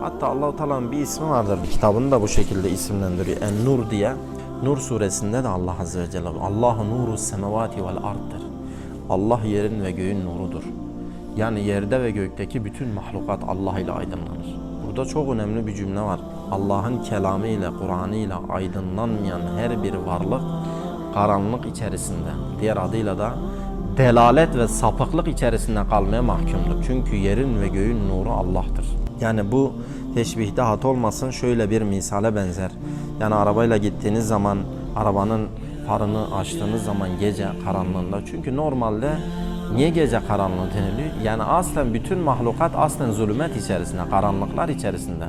Hatta Allahu Teala'nın bir ismi vardır. Kitabını da bu şekilde isimlendiriyor. En-Nur diye. Nur suresinde de Allah Azze ve Celle Allahu nuru semavati vel arttır. Allah yerin ve göğün nurudur. Yani yerde ve gökteki bütün mahlukat Allah ile aydınlanır. Burada çok önemli bir cümle var. Allah'ın kelamı ile, Kur'an'ı ile aydınlanmayan her bir varlık karanlık içerisinde, diğer adıyla da delalet ve sapıklık içerisinde kalmaya mahkumdur. Çünkü yerin ve göğün nuru Allah'tır. Yani bu teşbihde hat olmasın şöyle bir misale benzer. Yani arabayla gittiğiniz zaman arabanın farını açtığınız zaman gece karanlığında. Çünkü normalde niye gece karanlığı deniliyor? Yani aslen bütün mahlukat aslen zulümet içerisinde, karanlıklar içerisinde.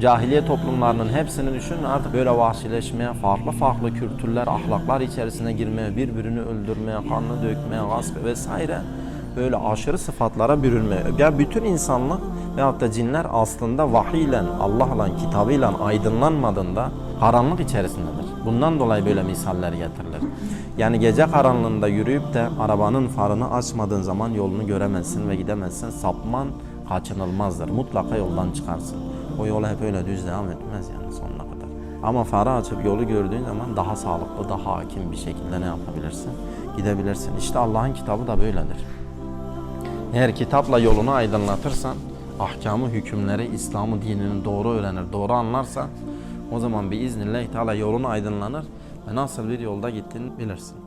Cahiliye toplumlarının hepsini düşünün artık böyle vahşileşmeye, farklı farklı kültürler, ahlaklar içerisine girmeye, birbirini öldürmeye, kanını dökmeye, gasp vesaire böyle aşırı sıfatlara bürünmeye. Ya bütün insanlık veyahut da cinler aslında vahiyle, Allah'la, kitabıyla aydınlanmadığında karanlık içerisindedir. Bundan dolayı böyle misaller getirilir. Yani gece karanlığında yürüyüp de arabanın farını açmadığın zaman yolunu göremezsin ve gidemezsin. Sapman kaçınılmazdır. Mutlaka yoldan çıkarsın. O yola hep öyle düz devam etmez yani sonuna kadar. Ama farı açıp yolu gördüğün zaman daha sağlıklı, daha hakim bir şekilde ne yapabilirsin? Gidebilirsin. İşte Allah'ın kitabı da böyledir. Eğer kitapla yolunu aydınlatırsan, ahkamı, hükümleri, İslam'ı, dinini doğru öğrenir, doğru anlarsan o zaman bir iznillah Teala yolun aydınlanır ve nasıl bir yolda gittiğini bilirsin.